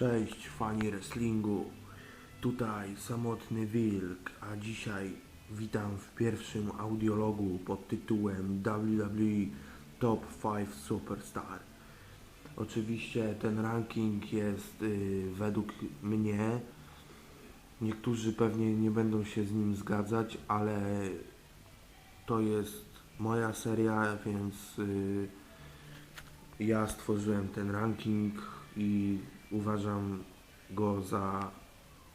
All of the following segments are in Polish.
Cześć fani wrestlingu, tutaj Samotny Wilk, a dzisiaj witam w pierwszym audiologu pod tytułem WWE Top 5 Superstar. Oczywiście ten ranking jest y, według mnie, niektórzy pewnie nie będą się z nim zgadzać, ale to jest moja seria, więc y, ja stworzyłem ten ranking i uważam go za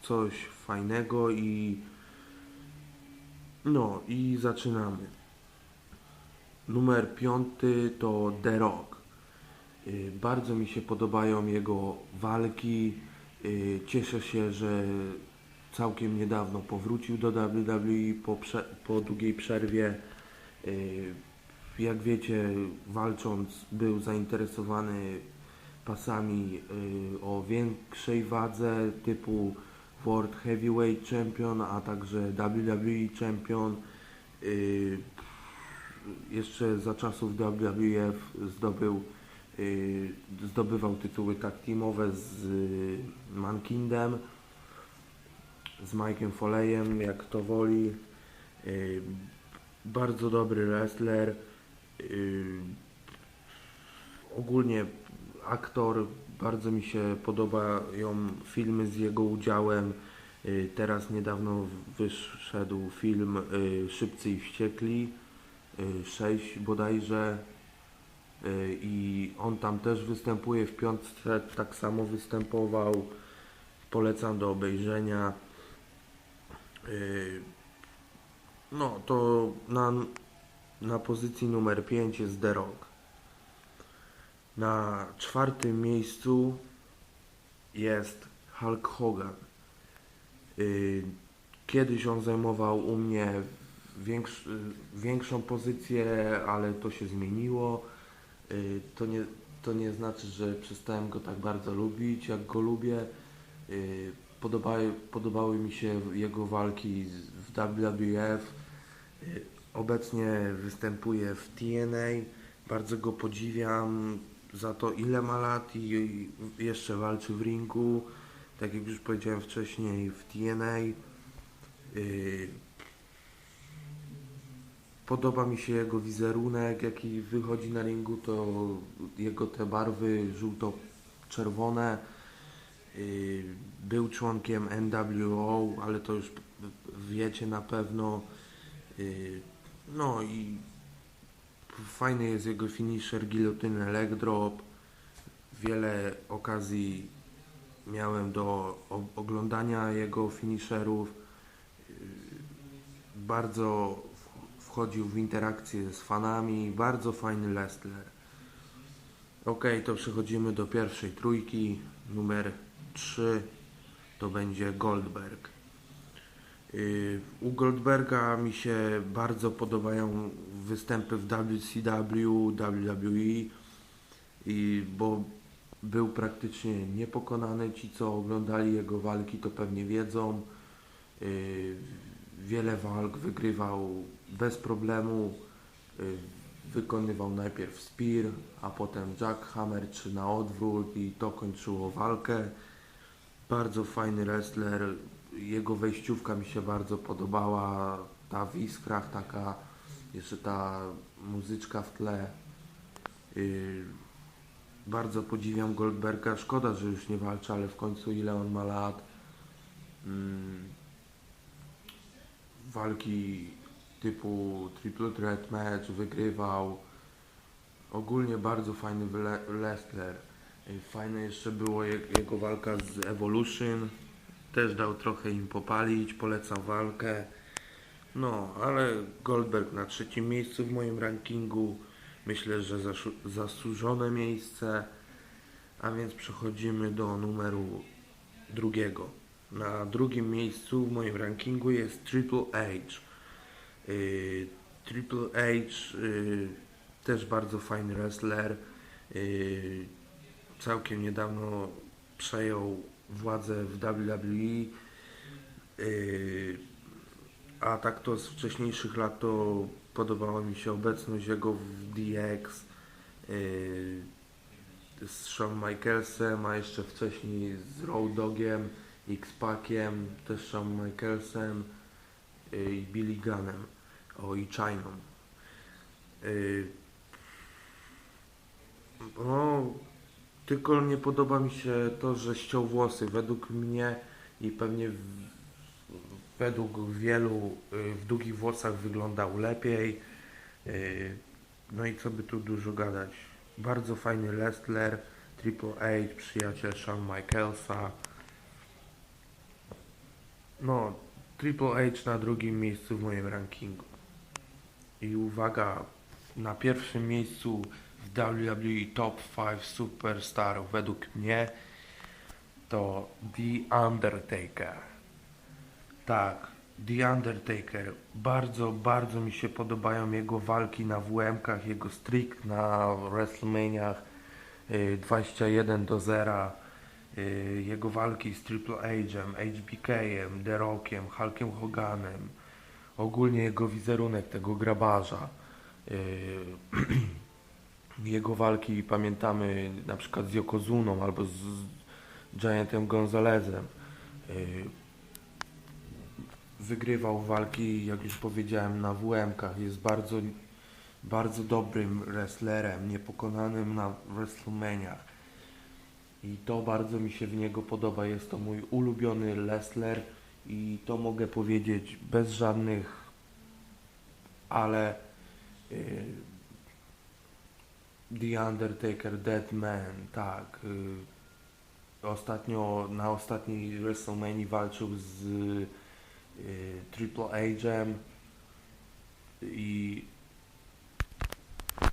coś fajnego i no i zaczynamy. Numer piąty to The Rock. Y, Bardzo mi się podobają jego walki. Y, Cieszę się, że całkiem niedawno powrócił do WWE po, po długiej przerwie. Y, Jak wiecie, walcząc był zainteresowany pasami większej wadze typu World Heavyweight Champion, a także WWE Champion. Y, Jeszcze za czasów WWF zdobył, y, zdobywał tytuły tag teamowe z y, Mankindem, z Mike'em Foleyem, jak to woli. Y, Bardzo dobry wrestler. Y, Ogólnie aktor, bardzo mi się podobają filmy z jego udziałem. Y, Teraz niedawno wyszedł film y, Szybcy i Wściekli, 6 bodajże. Y, I on tam też występuje w piątce, tak samo występował. Polecam do obejrzenia. No to na, na pozycji numer 5 jest The Rock. Na czwartym miejscu jest Hulk Hogan. Y, Kiedyś on zajmował u mnie większ, większą pozycję, ale to się zmieniło. Y, To nie, to nie znaczy, że przestałem go tak bardzo lubić, jak go lubię. Y, Podobały, mi się jego walki w WWF. Obecnie występuje w TNA. Bardzo go podziwiam za to, ile ma lat i jeszcze walczy w ringu. Tak jak już powiedziałem wcześniej, w TNA. Y, Podoba mi się jego wizerunek, jaki wychodzi na ringu, to jego te barwy żółto-czerwone. Y, Był członkiem NWO, ale to już wiecie na pewno. Y, No i fajny jest jego finisher Guillotine Leg Drop. Wiele okazji miałem do oglądania jego finisherów. Bardzo wchodził w interakcję z fanami. Bardzo fajny wrestler. Ok, to przechodzimy do pierwszej trójki. Numer 3 to będzie Goldberg. Yy, U Goldberga mi się bardzo podobają występy w WCW, WWE, i bo był praktycznie niepokonany. Ci, co oglądali jego walki, to pewnie wiedzą. Yy, Wiele walk wygrywał bez problemu. Yy, Wykonywał najpierw spear, a potem jackhammer czy na odwrót i to kończyło walkę. Bardzo fajny wrestler. Jego wejściówka mi się bardzo podobała. Ta w iskrach taka, jeszcze ta muzyczka w tle. Yy, bardzo podziwiam Goldberga. Szkoda, że już nie walczy, ale w końcu ile on ma lat. Mm, walki typu Triple Threat Match wygrywał. Ogólnie bardzo fajny wrestler. Y, Fajne jeszcze było je- jego walka z Evolution. Też dał trochę im popalić, polecam walkę. No, ale Goldberg na trzecim miejscu w moim rankingu. Myślę, że zasłużone miejsce. A więc przechodzimy do numeru drugiego. Na drugim miejscu w moim rankingu jest Triple H. Y, Triple H y, też bardzo fajny wrestler. Y, całkiem niedawno przejął władzę w WWE. Y, a tak to z wcześniejszych lat to podobała mi się obecność jego w DX. Y, z Shawn Michaelsem, a jeszcze wcześniej z Road Dogiem, X-Packiem, też Shawn Michaelsem y, i Billy Gunnem, o i Chiną. No, tylko nie podoba mi się to, że ściął włosy. Według mnie i pewnie w, według wielu y, w długich włosach wyglądał lepiej. Y, No i co by tu dużo gadać. Bardzo fajny wrestler, Triple H, przyjaciel Shawn Michaelsa. No, Triple H na drugim miejscu w moim rankingu. I uwaga, na pierwszym miejscu w WWE Top 5 Superstarów według mnie to The Undertaker. Tak, The Undertaker. Bardzo, bardzo mi się podobają jego walki na WM-kach, jego streak na WrestleManiach y, 21 do 0. y, Jego walki z Triple H'em, HBK-em, The Rockiem, Hulkiem Hoganem. Ogólnie jego wizerunek tego grabarza. Jego walki pamiętamy na przykład z Yokozuną albo z Giantem Gonzalezem. Y, Wygrywał walki, jak już powiedziałem, na WM-kach. Jest bardzo, bardzo dobrym wrestlerem, niepokonanym na WrestleManiach. I to bardzo mi się w niego podoba. Jest to mój ulubiony wrestler i to mogę powiedzieć bez żadnych ale y, The Undertaker, Dead Man, tak. y, Ostatnio, na ostatniej WrestleMania walczył z y, Triple H'em i,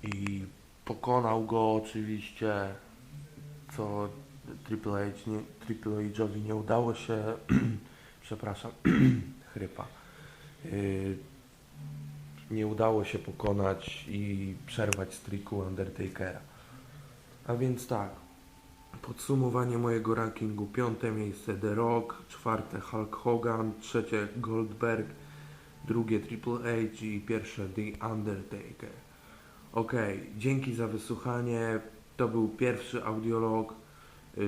i pokonał go oczywiście, co Triple H nie, Triple H'owi nie udało się, przepraszam, chrypa. Y, nie udało się pokonać i przerwać streaku Undertakera. A więc tak, podsumowanie mojego rankingu. Piąte miejsce The Rock, czwarte Hulk Hogan, trzecie Goldberg, drugie Triple H i pierwsze The Undertaker. Ok, dzięki za wysłuchanie. To był pierwszy audiolog. Yy,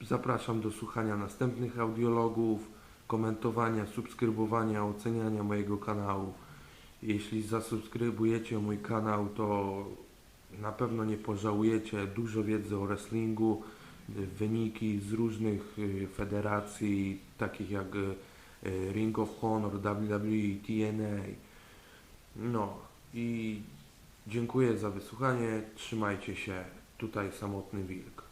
Zapraszam do słuchania następnych audiologów, komentowania, subskrybowania, oceniania mojego kanału. Jeśli zasubskrybujecie mój kanał, to na pewno nie pożałujecie. Dużo wiedzy o wrestlingu, wyniki z różnych y, federacji, takich jak y, y, Ring of Honor, WWE, TNA. No i dziękuję za wysłuchanie. Trzymajcie się. Tutaj samotny wilk.